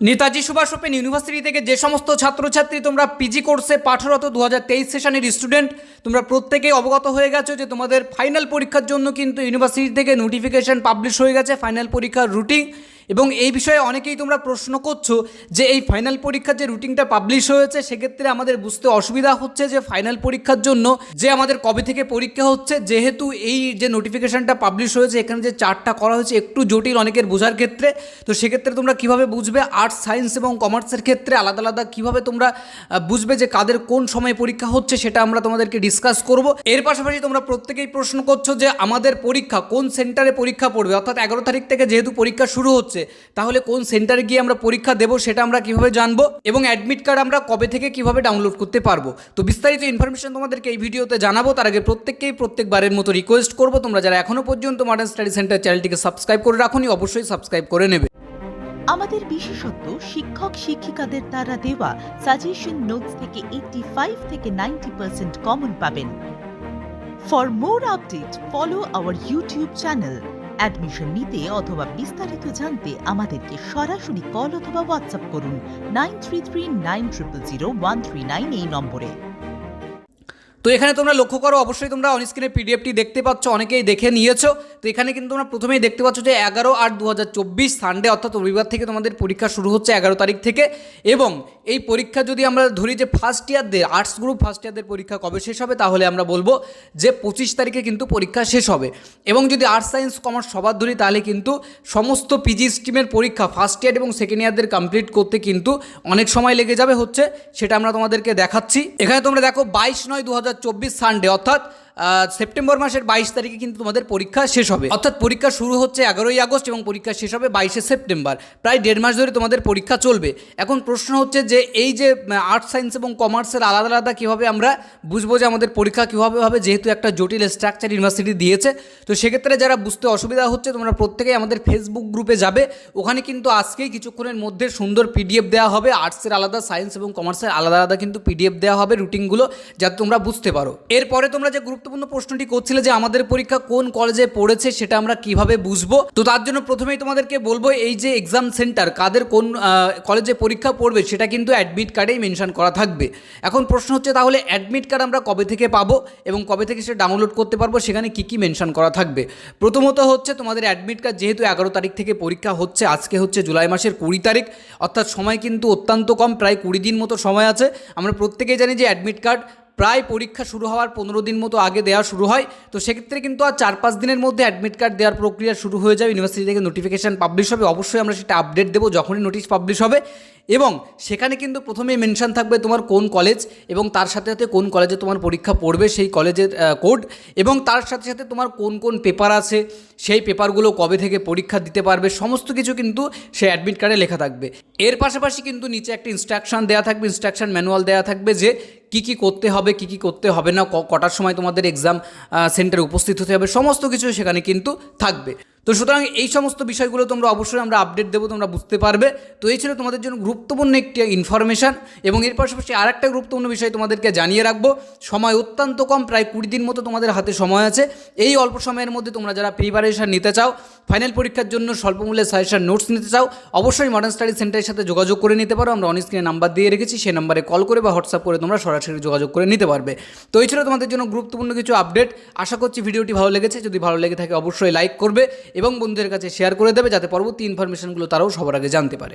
Netaji Subhash open university থেকে যে সমস্ত ছাত্রছাত্রী তোমরা পিজি কোর্সে পাঠরত দু হাজার তেইশ সেশনের স্টুডেন্ট তোমরা প্রত্যেকেই অবগত হয়ে গেছো যে তোমাদের ফাইনাল পরীক্ষার জন্য কিন্তু ইউনিভার্সিটি থেকে নোটিফিকেশান পাবলিশ হয়ে গেছে ফাইনাল পরীক্ষার রুটিন এবং এই বিষয়ে অনেকেই তোমরা প্রশ্ন করছ যে এই ফাইনাল পরীক্ষার যে রুটিনটা পাবলিশ হয়েছে, সেক্ষেত্রে আমাদের বুঝতে অসুবিধা হচ্ছে যে ফাইনাল পরীক্ষার জন্য যে আমাদের কবে থেকে পরীক্ষা হচ্ছে, যেহেতু এই যে নোটিফিকেশানটা পাবলিশ হয়েছে, এখানে যে চার্টটা করা হয়েছে একটু জটিল অনেকের বোঝার ক্ষেত্রে, তো সেক্ষেত্রে তোমরা কীভাবে বুঝবে? আর্টস সায়েন্স এবং কমার্সের ক্ষেত্রে আলাদা আলাদা কীভাবে তোমরা বুঝবে যে কাদের কোন সময় পরীক্ষা হচ্ছে, সেটা আমরা তোমাদেরকে ডিসকাস করব। এর পাশাপাশি তোমরা প্রত্যেকেই প্রশ্ন করছ যে আমাদের পরীক্ষা কোন সেন্টারে পরীক্ষা পড়বে? অর্থাৎ এগারো তারিখ থেকে যেহেতু পরীক্ষা শুরু হচ্ছে তাহলে কোন সেন্টারে গিয়ে আমরা পরীক্ষা দেবো সেটা আমরা কীভাবে জানব এবং অ্যাডমিট কার্ড আমরা কবে থেকে কীভাবে ডাউনলোড করতে পারব? তো বিস্তারিত ইনফরমেশন তোমাদেরকে এই ভিডিওতে জানাব। তার আগে প্রত্যেককেই প্রত্যেকবারের মতো রিকোয়েস্ট করব। তোমরা যারা এখনও পর্যন্ত মডার্ন স্টাডি সেন্টার চ্যানেলটিকে সাবস্ক্রাইব করে রাখুনি, অবশ্যই সাবস্ক্রাইব করে নেবে। আমাদের বিশেষত্ব শিক্ষক, শিক্ষিকাদের দ্বারা দেওয়া সাজেশন নোটস থেকে এইটটি ফাইভ থেকে নাইনটি পার্সেন্ট কমন পাবেন। For more update follow our YouTube channel admission নিতে অথবা বিস্তারিত জানতে আমাদেরকে সরাসরি কল অথবা হোয়াটসঅ্যাপ করুন। Nine three three nine triple zero one three nine এই নম্বরে। তো এখানে তোমরা লক্ষ্য করো, অবশ্যই তোমরা অনস্ক্রিনে পিডিএফটি দেখতে পাচ্ছ, অনেকেই দেখে নিয়েছো। তো এখানে কিন্তু তোমরা প্রথমেই দেখতে পাচ্ছ যে এগারো আট দু সানডে অর্থাৎ রবিবার থেকে তোমাদের পরীক্ষা শুরু হচ্ছে এগারো তারিখ থেকে। এবং এই পরীক্ষা যদি আমরা ধরি যে ফার্স্ট ইয়ারদের আর্টস গ্রুপ ফার্স্ট ইয়ারদের পরীক্ষা কবে শেষ হবে, তাহলে আমরা বলব যে পঁচিশ তারিখে কিন্তু পরীক্ষা শেষ হবে। এবং যদি আর্টস সায়েন্স কমার্স সবার ধরি, তাহলে কিন্তু সমস্ত পিজি স্ট্রিমের পরীক্ষা ফার্স্ট ইয়ার এবং সেকেন্ড ইয়ারদের কমপ্লিট করতে কিন্তু অনেক সময় লেগে যাবে হচ্ছে, সেটা আমরা তোমাদেরকে দেখাচ্ছি। এখানে তোমরা দেখো, বাইশ নয় দু সানডে অর্থাৎ সেপ্টেম্বর মাসের বাইশ তারিখে কিন্তু তোমাদের পরীক্ষা শেষ হবে। অর্থাৎ পরীক্ষা শুরু হচ্ছে এগারোই আগস্ট এবং পরীক্ষা শেষ হবে বাইশে সেপ্টেম্বর। প্রায় দেড় মাস ধরে তোমাদের পরীক্ষা চলবে। এখন প্রশ্ন হচ্ছে যে, এই যে আর্টস, সায়েন্স এবং কমার্সের আলাদা আলাদা কীভাবে আমরা বুঝব যে আমাদের পরীক্ষা কীভাবে হবে, যেহেতু একটা জটিল স্ট্রাকচার ইউনিভার্সিটি দিয়েছে। তো সেক্ষেত্রে যারা বুঝতে অসুবিধা হচ্ছে, তোমরা প্রত্যেকেই আমাদের ফেসবুক গ্রুপে যাবে। ওখানে কিন্তু আজকেই কিছুক্ষণের মধ্যে সুন্দর পিডিএফ দেওয়া হবে। আর্টসের আলাদা সায়েন্স এবং কমার্সের আলাদা আলাদা কিন্তু পিডিএফ দেওয়া হবে রুটিনগুলো যাতে তোমরা বুঝতে পারো। এরপরে তোমরা যে গুরুত্বপূর্ণ প্রশ্নটি করছিলে যে আমাদের পরীক্ষা কোন কলেজে পড়েছে সেটা আমরা কীভাবে বুঝব? তো তার জন্য প্রথমেই তোমাদেরকে বলব এই যে এক্সাম সেন্টার কাদের কোন কলেজে পরীক্ষা পড়বে সেটা কিন্তু অ্যাডমিট কার্ডেই মেনশন করা থাকবে। এখন প্রশ্ন হচ্ছে তাহলে অ্যাডমিট কার্ড আমরা কবে থেকে পাবো এবং কবে থেকে সেটা ডাউনলোড করতে পারব, সেখানে কি কি মেনশন করা থাকবে? প্রথমত হচ্ছে তোমাদের অ্যাডমিট কার্ড যেহেতু এগারো তারিখ থেকে পরীক্ষা হচ্ছে, আজকে হচ্ছে জুলাই মাসের কুড়ি তারিখ, অর্থাৎ সময় কিন্তু অত্যন্ত কম, প্রায় কুড়ি দিন মতো সময় আছে। আমরা প্রত্যেকেই জানি যে অ্যাডমিট কার্ড প্রায় পরীক্ষা শুরু হওয়ার পনেরো দিন মতো আগে দেওয়া শুরু হয়। তো সেক্ষেত্রে কিন্তু আর চার পাঁচ দিনের মধ্যে অ্যাডমিট কার্ড দেওয়ার প্রক্রিয়া শুরু হয়ে যাবে। ইউনিভার্সিটি থেকে নোটিফিকেশান পাবলিশ হবে। অবশ্যই আমরা সেটা আপডেট দেবো যখনই নোটিশ পাবলিশ হবে। এবং সেখানে কিন্তু প্রথমেই মেনশন থাকবে তোমার কোন কলেজ এবং তার সাথে সাথে কোন কলেজে তোমার পরীক্ষা পড়বে সেই কলেজের কোড এবং তার সাথে সাথে তোমার কোন কোন পেপার আছে, সেই পেপারগুলো কবে থেকে পরীক্ষা দিতে পারবে, সমস্ত কিছু কিন্তু সে অ্যাডমিট কার্ডে লেখা থাকবে। এর পাশাপাশি কিন্তু নিচে একটা ইনস্ট্রাকশন দেওয়া থাকবে ইনস্ট্রাকশন ম্যানুয়াল দেওয়া থাকবে যে কী কি করতে হবে, কি কি করতে হবে না কটার সময় তোমাদের এক্সাম সেন্টারে উপস্থিত হতে হবে, সমস্ত কিছু সেখানে কিন্তু থাকবে। তো সুতরাং এই সমস্ত বিষয়গুলো তোমরা অবশ্যই আমরা আপডেট দেবো, তোমরা বুঝতে পারবে। তো এই ছিল তোমাদের জন্য গুরুত্বপূর্ণ একটি ইনফরমেশান এবং এর পাশাপাশি আর একটা গুরুত্বপূর্ণ বিষয় তোমাদেরকে জানিয়ে রাখব। সময় অত্যন্ত কম, প্রায় কুড়ি দিন মতো তোমাদের হাতে সময় আছে। এই অল্প সময়ের মধ্যে তোমরা যারা প্রিপারেশান নিতে চাও ফাইনাল পরীক্ষার জন্য স্বল্পমূল্যে সাজেশন নোটস নিতে চাও, অবশ্যই মডার্ন স্টাডি সেন্টারের সাথে যোগাযোগ করে নিতে পারো। আমরা অন স্ক্রিনে নাম্বার দিয়ে রেখেছি, সেই নাম্বারে কল করে বা হোয়াটসঅ্যাপ করে তোমরা সরাসরি যোগাযোগ করে নিতে পারবে। তো এই ছিল তোমাদের জন্য গুরুত্বপূর্ণ কিছু আপডেট আশা করছি ভিডিওটি ভালো লেগেছে। যদি ভালো লেগে থাকে, অবশ্যই লাইক করবে এবং বন্ধুদের কাছে শেয়ার করে দেবে যাতে পরবর্তী ইনফরমেশনগুলো তারাও সবার আগে জানতে পারে।